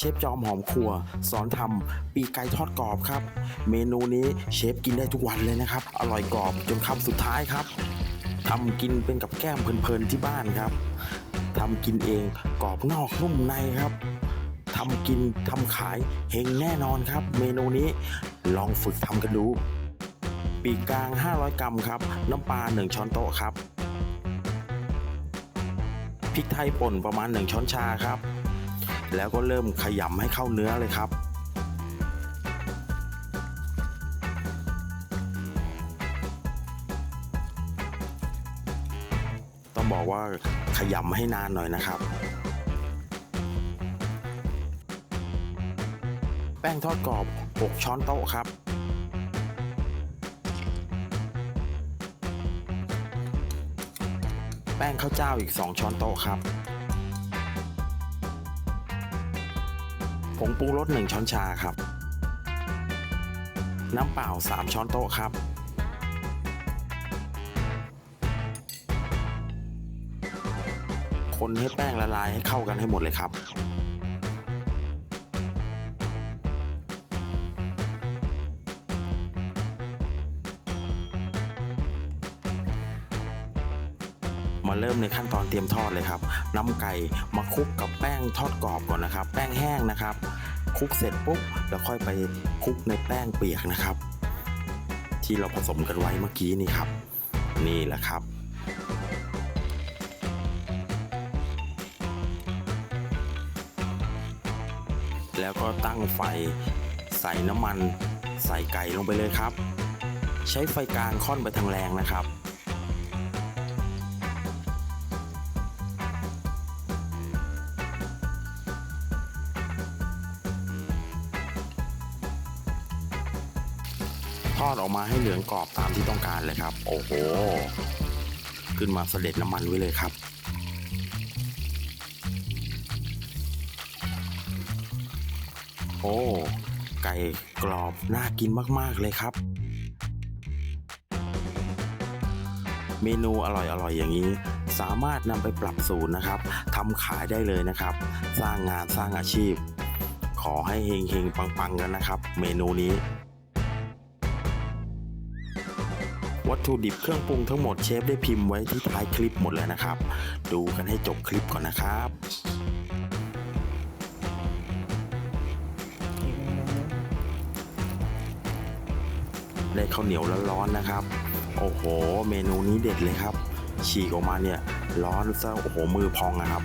เชฟจอมหอมครัว สอนทำปีกไก่ทอดกรอบครับ เมนูนี้เชฟกินได้ทุกวันเลยนะครับ อร่อยกรอบจนคำสุดท้ายครับทำกินเป็นกับแก้มเพลินๆที่บ้านครับทำกินเองกรอบนอกนุ่มในครับทำกินทำขายเฮงแน่นอนครับ เมนูนี้ลองฝึกทำกันดู ปีกกลาง 500 กรัมครับ น้ำปลา 1 ช้อนโต๊ะครับพริกไทยป่นประมาณ 1 ช้อนชาครับ แล้วก็เริ่มขยำให้เข้าเนื้อเลยครับ ต้องบอกว่าขยำให้นานหน่อยนะครับ แป้งทอดกรอบ 6 ช้อนโต๊ะครับแป้งข้าวเจ้าอีก 2 ช้อนโต๊ะครับ ผงปรุงรส 1 ช้อนชาครับ น้ำเปล่า 3 ช้อนโต๊ะครับ คนให้แป้งละลายให้เข้ากันให้หมดเลยครับ มาเริ่มในขั้นตอนเตรียมทอดเลยครับนำไก่มาคลุกกับแป้งทอดกรอบก่อนนะครับ แป้งแห้งนะครับคลุกเสร็จปุ๊บแล้วค่อยไปคลุกในแป้งเปียกนะครับ ที่เราผสมกันไว้เมื่อกี้นี่ครับ นี่แหละครับแล้วก็ตั้งไฟใส่น้ำมัน ใส่ไก่ลงไปเลยครับ ใช้ไฟกลางค่อนไปทางแรงนะครับ ทอดออกมาให้เหลืองกรอบตามที่ต้องการเลยครับ โอ้โห ขึ้นมาเสด็จน้ำมันไว้เลยครับ โอ้ไก่กรอบน่ากินมากๆเลยครับ เมนูอร่อยๆอย่างนี้สามารถนำไปปรับสูตรนะครับทำขายได้เลยนะครับ สร้างงานสร้างอาชีพ ขอให้เฮงๆปังๆกันนะครับ เมนูนี้ วัตถุดิบเครื่องปรุงทั้งหมดเชฟได้พิมพ์ไว้ที่ท้ายคลิปหมดแล้วนะครับ ดูกันให้จบคลิปก่อนนะครับได้ข้าวเหนียวร้อนๆนะครับ โอ้โห เมนูนี้เด็ดเลยครับ ฉีกออกมาเนี่ย ร้อนซะโอ้โหมือพองนะครับ